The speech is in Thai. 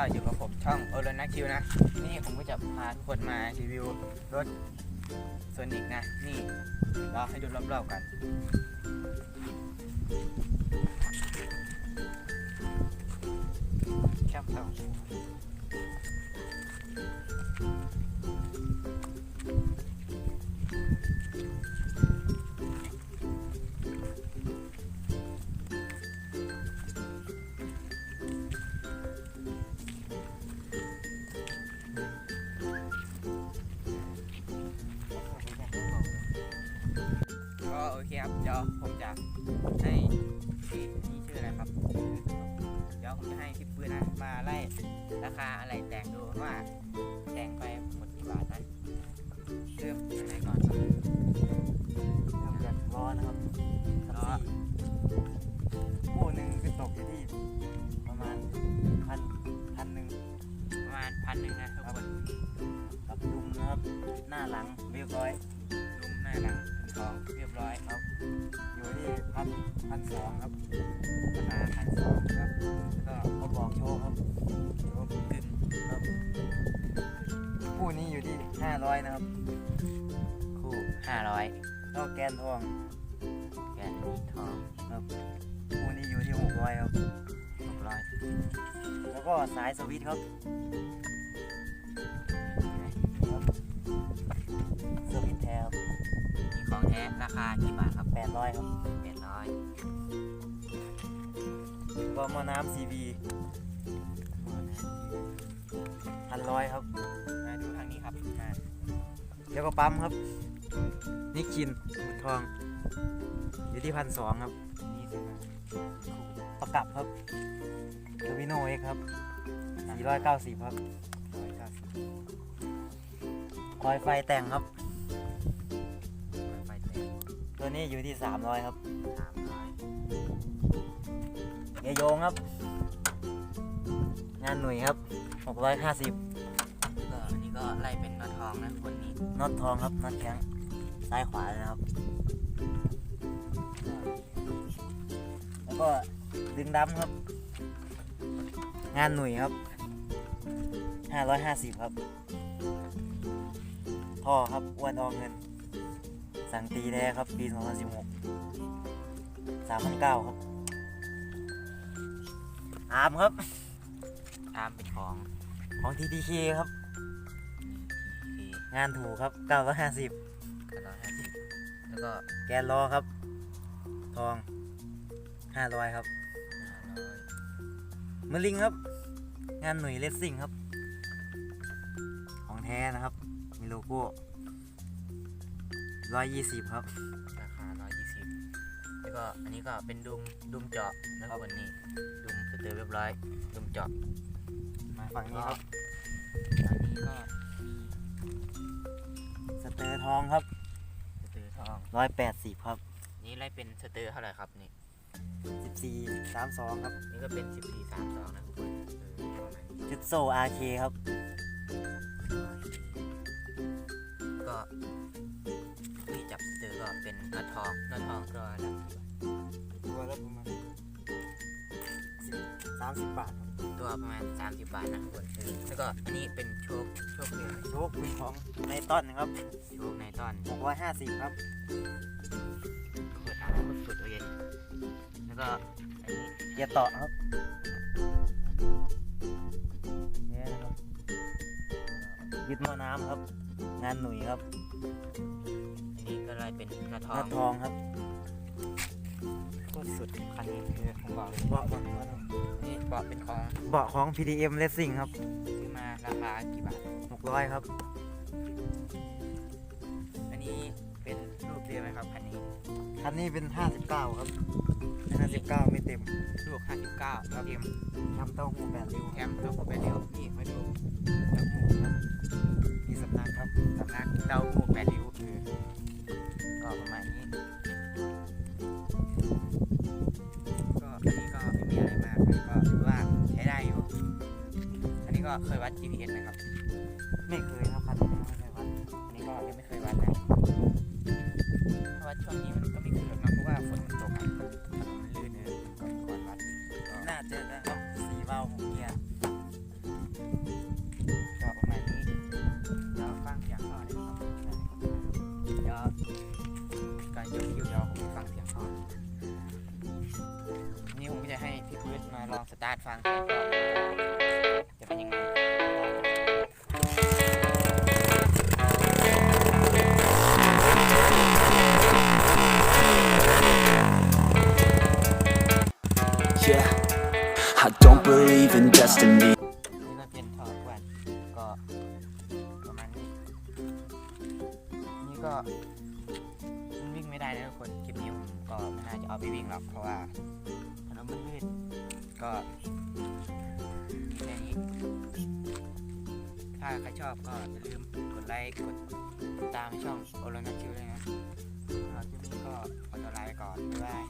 ก็อยู่กับผมช่องโอรนักคิวนะ นี่ผมก็จะพาทุกคนมารีวิวรถโซนิกนะ นี่รอให้ดูรอบๆกัน อเคครับ เดี๋ยวผมจะให้พี่นี่ชื่ออะไรครับ เดี๋ยวผมจะให้พี่ปื้นนะ มาไล่ราคาอะไรแต่งดูว่าแต่งไปหมดกี่บาทนะเริ่มจากไหนก่อนครับเริ่มจากล้อนะครับล้อคู่หนึ่งก็ตกอยู่ที่ประมาณพันพันหนึ่งประมาณพันหนึ่งนะทุกคนกับดุมนะครับ หน้าหลังเรียบร้อยลุมหน้าหลัง เป็นของเรียบร้อยครับ อยู่ที่พันพันสองครับราคาพันสองครับแล้วก็เขาบอกโชว์ครับโลกึ่งครับคู่นี้อยู่ที่ห้าร้อยนะครับ คู่ห้าร้อยแล้วแกนทอง แกนนี้ทองครับคู่นี้อยู่ที่หกร้อยครับหกร้อยแล้วก็สายสวิตช์ครับครับ องแท้ราคากี่บาทครับแปดร้อยครับแปดร้อยก็หมอน้ำซีบีพันร้อยครับ มาดูทางนี้ครับมาแล้วก็ปั๊มครับ นิกชินหมุดทอง อยู่ที่พันสองครับนี่ซื้อมาประกับครับโดวิโนเอ็กครับสี่ร้อยเก้าสิบครับร้อยเก้าสิบคอยไฟแต่งครับไฟแตก ตัวนี้อยู่ที่สามร้อยครับสามร้อยเยโยงครับ งานหน่วยครับหกร้อยห้าสิบก็อันนี้ก็ไล่เป็นน็อตทองนะคนนี้น็อตทองครับน็อตแข็งซ้ายขวาเลยนะครับ แล้วก็ดึงดำครับ งานหน่วยครับห้าร้อยห้าสิบครับท่อครับอ้วนอองเงิน สั่งตีแท้ครับ ปี 2016 3,900ครับ อาร์มครับตามเป็นของของ TTK ครับทีงานถูกครับ 950เก้าร้อยห้าสิบแล้วก็แกนล้อครับ ทอง 500 ครับห้าร้อยมะลิงครับ งานหน่วยเลสซิ่งครับ ของแท้นะครับ มีโลโก้ 120ครับราคาร้อยยี่สิบแล้วก็อันนี้ก็เป็นดุมดุมเจาะนะครับวันนี้ดุมสเตอร์เรียบร้อยดุมเจาะมาฝั่งนี้ครับ อันนี้ก็มีสเตอร์ทองครับสเตอร์ทอง180ครับนี่ไล่เป็นสเตอร์เท่าไหร่ครับนี่14 32ครับนี่ก็เป็นสิบสี่สามสองนะทุกคนเออประมาณนี้จุดโซ RK ครับ เตอร์ก็เป็นน็อตทองน็อตทองก็ละกี่บาทตัวละประมาณ30บาทตัวประมาณสามสิบบาทนะทุกคนเออแล้วก็อันนี้เป็นโชคโชคเรียนโชคเป็นของในต้นครับโชคในตอน650ครับเปิดอ่านก็สุดเลยแล้วก็อันนี้เกียร์ต่อครับเนี่ยนะครับยึดหม้อน้ำครับ งานหนุ่ยครับ อันนี้ก็ไล่เป็นกระทหอน้างทองครับโคตรสุดคันนี้คือผมบอกเลยเบาะเบาะนี่เบาะเป็นของเบาะของ PDM Racing ครับซื้อมาราคากี่บาท600ครับ อันนี้เป็นรูปเรียมไหมครับคันนี้คันนี้เป็น 59 ครับ59 ไม่เต็ม ลูก 59ครับเอ็มทำเต้าหู้แปดริ้วแคครับมตัวผมไปเร็วนี่มาดูเต้าหู้ครับ ก็เคยวัด GPS ไหมครับ ไม่เคยครับคันนี้ไม่เคยวัดอันนี้ก็ยังไม่เคยวัดนะถ้าวัดช่วงนี้มันก็ไม่เคยวัดมาเพราะว่าฝนมันตกมันลื่นเลยก่อนก่วัดน่าจะได้ครับสีเบาของเนี่ยร์ก็ประมาณนี้เดี๋ยวฟังเสียงต่อเลยครับเดี๋ยวการยกคิวเดี๋ยวผมฟังเสียงต่อนี่ผมจะให้พี่พื้นมาลองสตาร์ทฟังกันก่อน ก็มันวิ่งไม่ได้นะทุกคนคลิปนี้ผมก็ไม่น่าจะเอาไปวิ่งหรอกเพราะว่าถนนมันมืดก็แค่นี้ถ้าใครชอบก็อย่าลืมกดไลค์กดติดตามช่องโอโลนัทชิวด้วยนะสำหรับคลิปนี้ก็ขอตัวลาไปก่อนบ๊ายบาย